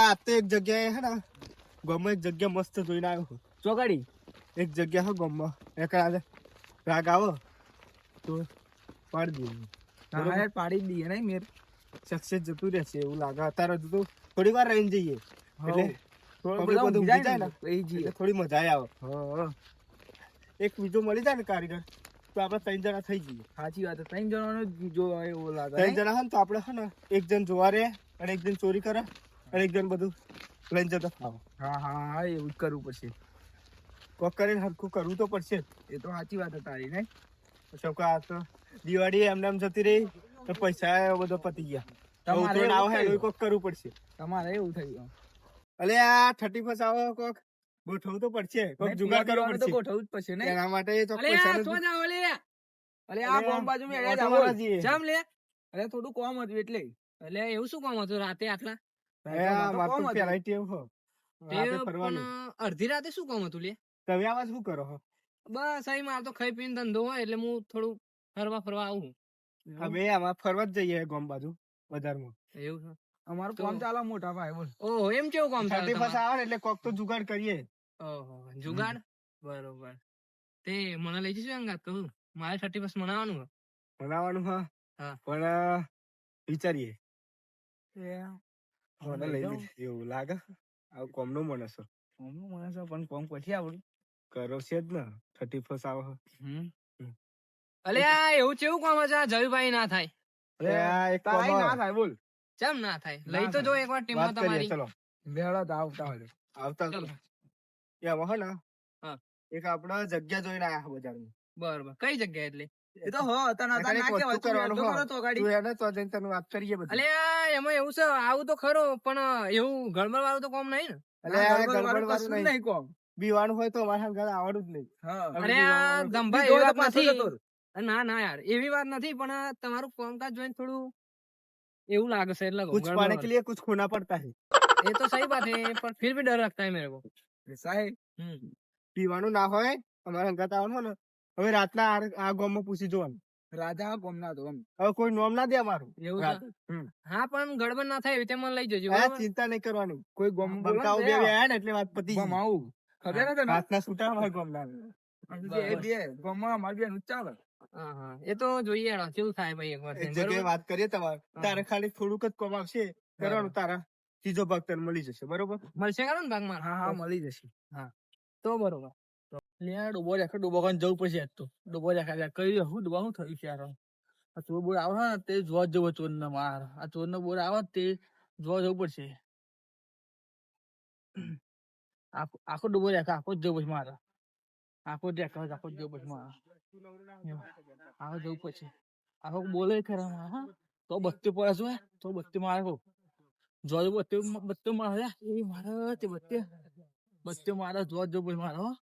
આ તો એક જગ્યાએ હે ને ગમે એક જગ્યા મસ્ત જોઈને આવ્યો છું. ચોગાડી? એક જગ્યા હો ગામમાં એક રાગ આવો તો પાડી દઈએ. પાડી દઈએ નહીં મેર. સક્સેસ જતું રહેશે એવું લાગે. અત્યારે તો થોડી વાર રહીને જઈએ. એટલે થોડું મજા આવે. હા એક બીજો મળી જાય ને કારીગર તો આપણે ત્રણ જણા થઈ જઈએ. સાચી વાત. ત્રણ જણાનો જો એવું લાગે ત્રણ જણા હોય ને તો આપણે હે ને એક જણ જોવા રે અને એક જણ ચોરી કરે. એક જણ બધું લઈને જતા. હા હા હા એવું જ કરવું પડશે. કોક કરીને હરખું કરવું તો પડશે. એ તો સાચી વાત તારી નહીં? પછી આ તો દિવાળી એમને એમ જતી રહી તો પૈસા બધો પતી ગયા. તમારે આવે કોક કરવું પડશે. તમારે એવું થઈ ગયું અલે આ થર્ટી ફર્સ્ટ આવો કોક. ગોઠવવું તો પડશે. કોક જુગાર જુગાડ કરવો પીવાનું તો પડશે. ગોઠવવું જ પડશે ને એના માટે તો પૈસા તો અલે. અલે આ બોમ્બ બાજુ મેં ઓટો રહ્યા મારવા હતા, જઈએ. જામ લે. અરે થોડું કોમ હતું એટલે. એટલે એવું શું કોમ હતું રાતે આટલા? અડધી રાતે શું કામ હતું લે? તમે આવા શું કરો હો? બસ અહીં મારે તો ખાઈ પીને ધંધો હોય એટલે હું થોડું ફરવા ફરવા આવું અમે આમાં ફરવા જ જઈએ ગોમ બાજુ બજારમાં. એવું છે? અમારું કામ ચાલે મોટા ભાઈ બોલ. ઓહો એમ કેવું કામ ચાલે ફર્સ્ટ આવે એટલે કોક તો જુગાડ કરીએ. ઓહો જુગાડ? બરોબર. તે મને લઈ જઈશું અંગાત કહું મારે થર્ટી ફર્સ્ટ મનાવવાનું છે. હા? હા. પણ વિચારીએ. મને લઈ એવું લાગે. આવું કોમનું મને સર કોમનું મને પણ કોમ પછી આવડું. કરો છે જ ને. થર્ટી ફર્સ્ટ આવે. અલે આ એવું કેવું કોમ છે આ જયુભાઈ ના થાય. એ આ એક કોમ ના થાય બોલ. ચમ ના થાય? લઈ તો જો. એકવાર ટીમમાં તમારી. ચલો. બેહડા તો આવતા હોય આવતા ચલો. યા હે ને હા. એક આપડે જગ્યા જોઈને આયા બજારમાં. બરોબર. કઈ જગ્યા એટલે? એવી વાત નથી પણ તમારું કોમકાજ જોઈને થોડું એવું લાગે છે એટલે कुछ पाने के लिए कुछ खोना पड़ता પણ ये ભી ડર बात है ના હોય भी डर આવવાનું હવે રાતના આ- ગોમ ગામમાં પૂછી જોવાનું. રાજા ગોમ ના તો હવે કોઈ નોમ ના દે મારું એવું હા પણ ગડબડ ના થાય એવી મને લઈ જજો ચિંતા નહીં કરવાની. કોઈ ગોમ બંકાઓ બે બે ને એટલે વાત પતી ગોમ આવું. ખબર ને તને? રાતના છૂટા અમારા ગામના. બે બે ગોમમાં અમારી બેન ચાલે હા હા. એ તો જોઈએ કેવું થાય ભાઈ એક વાર? વાત કરીએ તમારે. તારે ખાલી થોડુંક જ કોમ આવશે. કરવાનું તારા. ત્રીજો ભાગ તને મળી જશે બરોબર? મળશે ખરો ને ભાગમાં? હા હા મળી જશે. હા. તો બરોબર. ડૂબો રાખે ડૂબો કરીને જવું પડશે તો. ડૂબો રાખે કઈ હું ડૂબા થયું છે આ ચોર બોર આવે તે જોવા જવું ચોર ને માર. આ ચોર નો આવે તે જોવા જવું પડશે. આખો ડૂબો રાખે આખો જ જવું પડશે મારે. આખો જ રાખે જવું પડશે મારે. આખો જવું પડશે. આખો બોલે ખરા મારે તો બત્તી પડે છે તો બત્તી મારે કહું જોવા જવું બત્તી બત્તી મારે એ મારે, તે બત્તી બત્તી મારે જોવા જવું પડશે મારે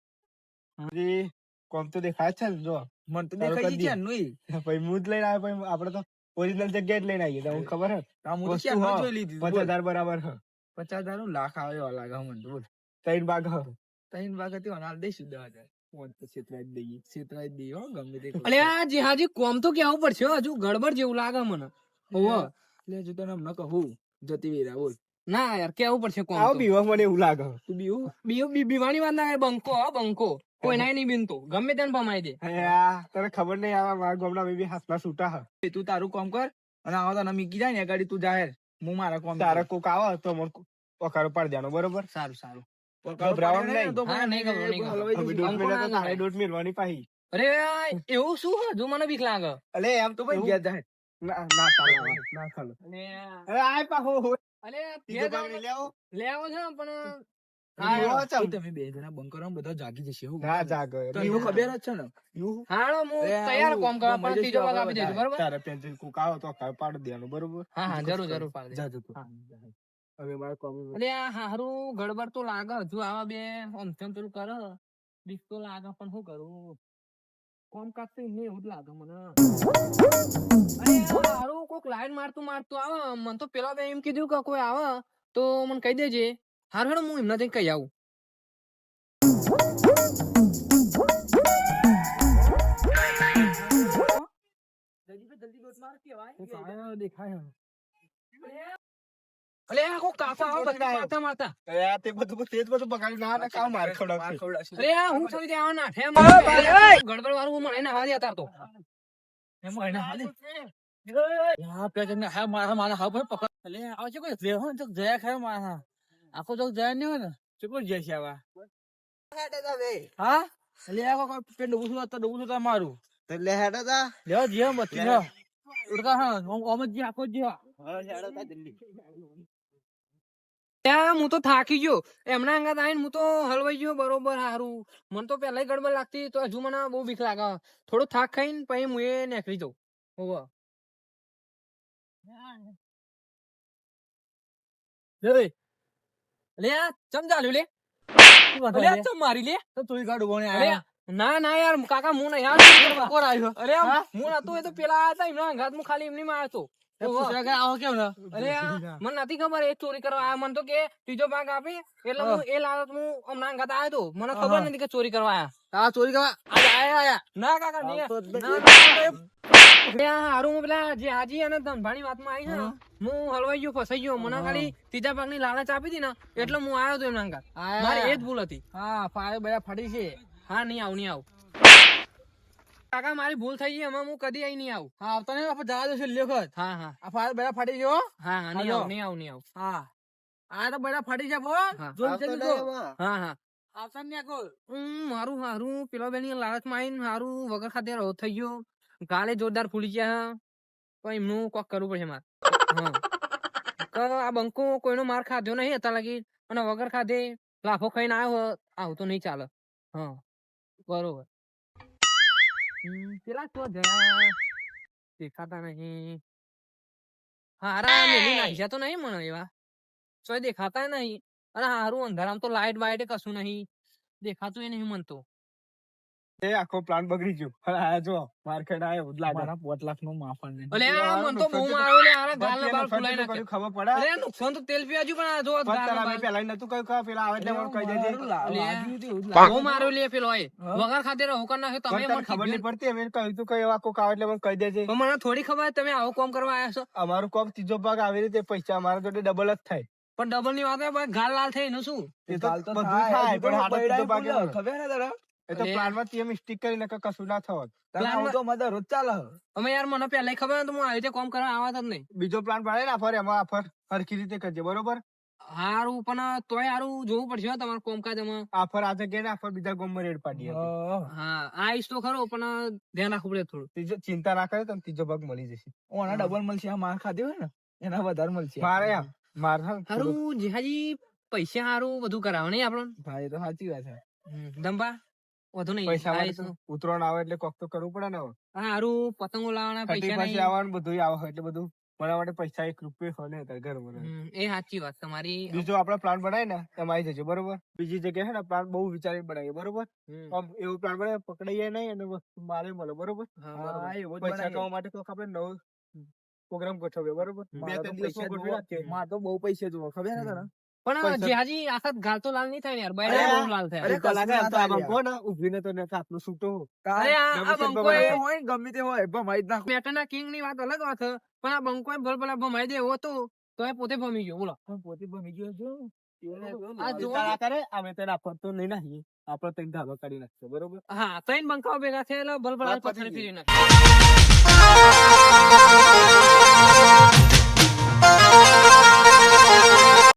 હો કોમ તો દેખાય છે ને જો. મને તો દેખાય છે દે. નહીં હું જ લઈને આવ્યો પછી આપડે તો ઓરિજિનલ જગ્યાએ જ લઈને આવીએ તમને ખબર હે? હું તો વસ્તુ ક્યારનો જોઈ લીધી પચાસ બોલ. હજાર બરાબર હે. પચાસનું લાખ આવે લાગે મને બોલ. ત્રણ ભાગ હે. ત્રણ ભાગ હતી હાલ દઈશું દસ હજાર. ફોન તો છેતરાઈ જ દઈએ છેતરાઈ જ દઈએ હો ગમે તે અલે આ જે હાજી કોમ તો કેવું પડશે હજુ ગડબડ જેવું લાગે મને. હોવે. તને હમણાં કહું જતી વેરા બોલ. ના યાર કેવું પડશે કોમ બીવા મને એવું લાગે. તું બીવું? બીવ- બી- બીવાની વાત ના બંકો હો બંકો. કોઈ નાય નહીં બિનતો. ગમે તેને ભમાઈ દે. તને ખબર નહીં આવે મારા ગામના બેબી હાથમાં છૂટા હે. તું તારું કામ કર અને આવા તને મીકી જાય ને ગાડી તું જાહેર. હું મારા કામ તારે કોક આવે તો મને પકારો પાડ દેવાનો બરોબર? સારું સારું. અરે એવું શું હે? મને બીક લાગે. અલે એમ તો ભાઈ ગયા જાય. ના ના ચાલે ના ચાલે. અરે. અલે લેવો. છે પણ. તમે બે જણા બંકરો બધા જાગી જશે હું ના જાગે એવું ખબર જ છે ને. એવું? હાલો હું તૈયાર કોમ કરવા પણ ત્રીજો ભાગ આપી દેજો બરોબર? તારે પેન્સિલ કોક આવે તો કાય પાડી દેવાનું બરોબર? હા હા જરૂર જરૂર પાડી જા હવે મારે કોમ અલે આ હારું ગડબડ તો લાગે. હજુ આવા બે આમ તેમ પેલું કરે. બીક તો લાગે પણ શું કરું? કોમ કાજ તો એમને એવું જ લાગે મને. અરે હારું કોક લાઈન મારતું મારતું આવે. મને તો પેલા બે એમ કીધું કે કોઈ આવે તો મને કહી દેજે. હારું હેડો હું એમના જઈને કહી આવું. હું ગડબડ વાળું મને ના હારી તો. એમાં એને હાલી. યા, પેલા હા મારા મારા હા ભાઈ પકડ. અલે, આવા કોઈ? જયા ખરા મારા. આખો ચોક જયા નહીં હોય ને તો કોઈ જાય છે આવા. હા? અલે, આ કોઈ પેલું ડૂબું તો ડૂબું તો મારું. એટલે હેડો તા લેવા જીઓ બત્તી લો. ઉડકા હા, ઓમ- જ આખો જ હા. હેડો તા દિલ્હી ત્યાં હું તો થાકી ગયો એમના અંગાત આવીને હું તો હલવાઈ ગયો બરોબર હારું મને તો પેલા ગડબડ લાગતી તો હજુ મને બહુ બીક લાગે થોડો થાક ખાઈને પછી હું એ નીકળી દઉં હોવે. લે, લે ચમ ચાલ્યું લે છે? ચમ મારી લે તો તું ગાડું અરે આયા. ના ના યાર કાકા હું નહીં યાર કોણ આવ્યો? અરે? હું નતો એ તો પેલા આયા હતા એમના અંગાત હું ખાલી એમની માં આવ્યો એ પૂછ્યા કે આવો કેમ ને? અરે આ મને નથી ખબર એ ચોરી કરવા આયા મને તો કે ત્રીજો ભાગ આપી એટલે હું એ લાલત હું હમણાં અંગાત આવ્યો હતો મને ખબર નથી કે ચોરી કરવા આયા આ ચોરી કરવા આયા, આયા, આયા. ના કાકા નહીં આવતો જ ના, નથી. ના, ના, ના. હારું પેલા જે હાજી અને ધનભાની વાતમાં આવી છે હું. હલવાઈ ગયો ફસાઈ ગયો મને ખાલી ત્રીજા ભાગની લાલચ આપી હતી ને એટલે હું આવ્યો હતો એમના અંગાત મારી એ જ ભૂલ હતી. હા ફાય બધા ફાડી છે. હા નહીં આવું નહીં આવું. કાકા મારી ભૂલ થઈ ગઈ એમાં હું કદી અહીં નહીં આવું. હા આવતા નહીં આપણે જવા દેશે લેખત હા હા. આ ફાય બધા ફાટી ગયો હા. હા નહીં. આવું નહીં આવું નહીં આવું. હા. આ તો બધા ફાટી છે હા. હા હા. આવતા નહીં. હમ, મારું હારું. પેલો બેની લાલચમાં આવીને હારું વગર ખાતે રહો થઈ ગયો. ગાલે જોરદાર ફૂલી ગયા તો એમનું કોક કરવું પડશે મારે. તો આ બંકો કોઈનો માર ખાધો નહીં અત્યાર લગી. અને વગર ખાધે લાફો ખાઈને આવ્યો આવું તો નહીં ચાલે. હા. બરોબર. પેલા તો દેખાતા નહીં. હારા મેલી નાખ્યા તો નહીં મને એવા. સોય દેખાતા નહીં. અને હારું અંધારામાં તો લાઈટ બાઈટ કશું નહીં. દેખાતું એ નહીં મન તો. એ આખો પ્લાન બગડી ગયો. અને આ જો માર્કેટ આયો ઉદલા મારા પાંચ લાખનું માફન નહીં. અલે આ મન તો બહુ નુકસાન ને લે ગાલ બાલ ફુલાઈ ના કર્યું ખબર પડે? અરે નુકસાન તો તેલ પીવાજુ પણ આ જો ગાલ બાલ. મેં પેલા નતું કહ્યું કે પેલા આવે એટલે મને કહી દેજે. લાગ્યું માર્યો લે પેલો એ. વગર ખાતે રહો કર નાખ્યો તમે મને ખબર નહીં પડતી અમે કહ્યું તું કયો એવા કાવ એટલે મને કહી દેજે. પણ મને થોડી ખબર તમે આવો કોમ કરવા આવ્યા છો? અમારું કોક ત્રીજો ભાગ આવી રીતે પૈસા અમારા જોડે ડબલ જ થાય. પણ ડબલની વાત ગાલ લાલ થઈ એનું શું? એ તો ગાલ તો બધું થાય, તો પણ હાડો ત્રીજો ભાગ ખબર ને તારા? એ તો પ્લાનમાં તે મિસ્ટેક કરીને કે કશું ના થવાત પ્લાન આવું તો મારે રોજ ચાલે અમે યાર મને પહેલા ખબર હતી, હું આવી રીતે કોમ કરવા આવવા જ નહીં. બીજો પ્લાન પાડે ને આફર એમાં આફર હરખી રીતે કરજે બરોબર? હારું પણ તોય હારું જોવું પડશે તમારું કોમકાજ એમાં આફર આજે કે આફર બીજા ગોમમાં રેડ પાડી હા. હા તો ખરો પણ ધ્યાન રાખવું પડે થોડું. ત્રીજો ચિંતા ના કરે તો ત્રીજો ભાગ મળી જશે. ઓના ડબલ મળશે આ માર ખાધી હોય ને એના વધારે મળશે. મારે માર હારું જેહાજી પૈસા હારું બધું કરાવે નહીં આપણને? ભાઈ તો સાચી વાત છે. દંભા. વધુ નહીં. પૈસા ઉતરાયણ આવે એટલે કોક તો કરવું પડે ને હવે. હા, હારું પતંગો લાવવાના પૈસા નહીં. આવવાનું બધું આવે એટલે બધું. મારા માટે પૈસા એક રૂપિયો હોય ને ઘર મને એ સાચી વાત. તમારી બીજો આપડે પ્લાન બનાય ને એમાં આવી જજો બરોબર? બીજી જગ્યાએ છે ને પ્લાન બહુ વિચારી બનાવીએ બરોબર? આમ એવું પ્લાન બનાવે પકડાઈએ નહીં અને મારે મળે બરોબર? પૈસા કમાવા માટે કોક આપણે નવો પ્રોગ્રામ ગોઠવ્યો બરોબર? બે ત્રણ મારે તો બહુ પૈસા જોવો ખબર ને તને? પણ પૈસા- જેહાજી આખા ગાલ તો લાલ નહીં થાય ને યાર. બૈરા બહુ લાલ થાય. અરે કલાક તો આ બંકો ને ઉભીને તો ને આપનો છૂટો અરે આ- બંકો એ હોય ગમે તે હોય ભમાઈ જ નાખો. બેટના કિંગની વાત અલગ વાત પણ આ બંકો ભલ ભલા ભમાઈ દે એવો તો તો એ પોતે ભમી ગયો. બોલો. પોતે ભમી ગયો જો- અમે તેને ધાબા કાઢી નાખશે બરોબર? હા ત્રણ બંકાઓ ભેગા થયેલા ભલભલા ભલા ફેરી પતી